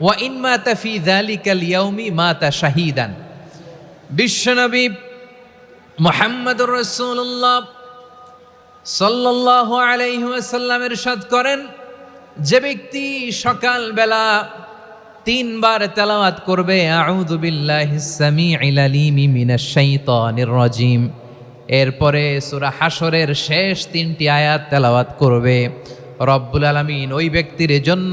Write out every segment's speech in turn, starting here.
ওয়া ইন মা তাফি জালিকাল ইয়াউমি মা তা শাহিদান। বিশ্বনবী মোহাম্মদ রসুল্লাহ সাল্লাহ আলাইসাল্লামের সাদ করেন, যে ব্যক্তি সকালবেলা তিনবার তেলাওয়াত করবে রজিম। এরপরে সুরা হাসরের শেষ তিনটি আয়াত তেলাওয়াত করবে, রব্বুল আলমিন, ওই ব্যক্তির জন্য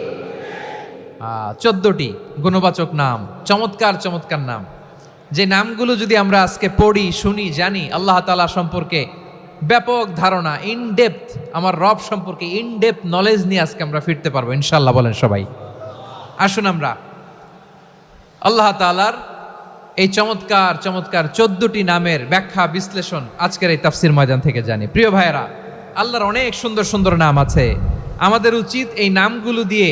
চোদ্দটি গুণবাচক নাম, চমৎকার চমৎকার নাম। যে নামগুলো যদি আমরা আজকে পড়ি, শুনি, জানি, আল্লাহ তালা সম্পর্কে ব্যাপক ধারণা ইনডেপথ আমার রব সম্পর্কে ইনডেপথ নলেজ নিয়ে আজকে আমরা ফিরতে পারব ইনশাল্লাহ বলেন সবাই। আসুন আমরা আল্লাহ তালার এই চমৎকার চমৎকার চোদ্দটি নামের ব্যাখ্যা, বিশ্লেষণ আজকের এই তাফসির ময়দান থেকে জানি। প্রিয় ভাইয়েরা, আল্লাহর অনেক সুন্দর সুন্দর নাম আছে। আমাদের উচিত এই নামগুলো দিয়ে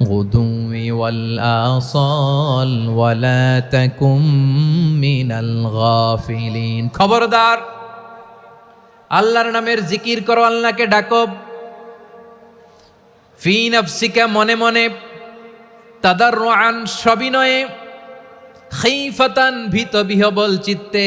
بالغدو والآصال ولا تكن من الغافلين খবরদার আল্লাহর নামের জিকির করো আল্লাহকে ডাকো ফি নফসিকা মনে মনে তাদার রান সবিনয়ে খেইফাতান ভীত বিহবল চিত্তে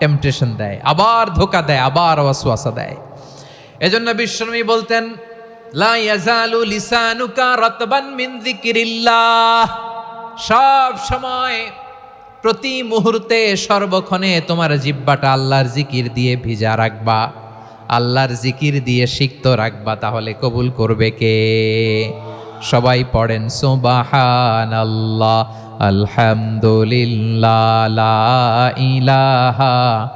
টেম্পটেশন দেয়, আবার ধোকা দেয়, আবার ওয়াসওয়াসা দেয়। এজন্য বিশ্বনবী বলতেন, লা ইয়াজালু লিসানুকা রাতবান মিন যিকিরিল্লাহ। সব সময় প্রতি মুহূর্তে সর্বক্ষণে তোমার জিব্বাটা আল্লাহর জিকির দিয়ে ভিজা রাখবা, আল্লাহর জিকির দিয়ে সিক্ত রাখবা, তাহলে কবুল করবে কে? সবাই পড়েন সুবাহান আল্লাহ আলহামদুলিল্লাহ, লা ইলাহা।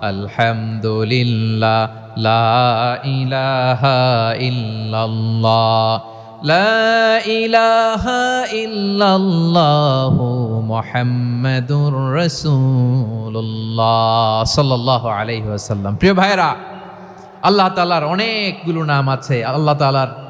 আলহামদুলিল্লাহ, লা ইলাহা ইল্লাল্লাহ। লা ইলাহা মুহাম্মাদুর সাল্লাল্লাহু আলাইহি প্রিয় ভাইরা আল্লাহ তাআলার অনেকগুলো নাম আছে। আল্লাহ তাআলার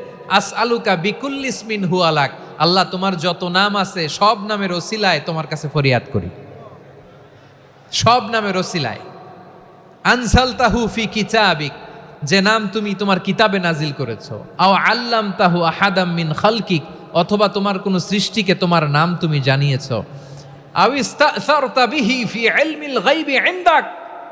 আস আলুকা বিকুল ইসমিন হু আলাক আল্লাহ তোমার যত নাম আছে, সব নামের ওসিলায় তোমার কাছে ফরিয়াদ করি। সব নামের ওসিলায়। আনসাল তাহু ফি কিতাবিক। যে নাম তুমি তোমার কিতাবে নাজিল করেছ। আও আল্লাম তাহু আহাদাম মিন খালকিক। অথবা তোমার কোনো সৃষ্টিকে তোমার নাম তুমি জানিয়েছো। আও ইস্তাসারতা বিহি ফি ইলমিল গায়বি ইনদাক।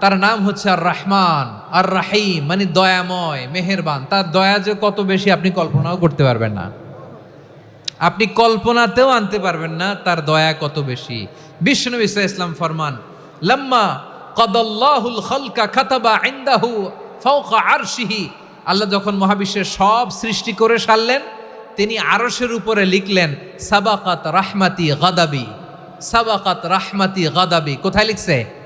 তার নাম হচ্ছে আর রহমান আর রাহিম মানে দয়াময়, মেহেরবান। তার দয়া যে কত বেশি আপনি কল্পনাও করতে পারবেন না। আপনি কল্পনাতেও আনতে পারবেন না তার দয়া কত বেশি। বিষ্ণু ইসা ইসলাম ফরমান, লম্মা কদল্লাহুল খলকা খাতাবা ইন্দাহু ফাওকা আরশিহি। আল্লাহ যখন মহাবিশ্বের সব সৃষ্টি করে সারলেন, তিনি আরশের উপরে লিখলেন, সাবাকাত রাহমাতি গাদাবি। সাবাকাত রাহমাতি গাদাবি। কোথায় লিখছে?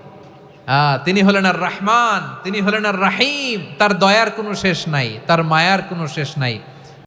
তিনি হলেন আর রহমান, তিনি হলেন আর রাহিম। তার দয়ার কোনো শেষ নাই, তার মায়ার কোনো শেষ নাই।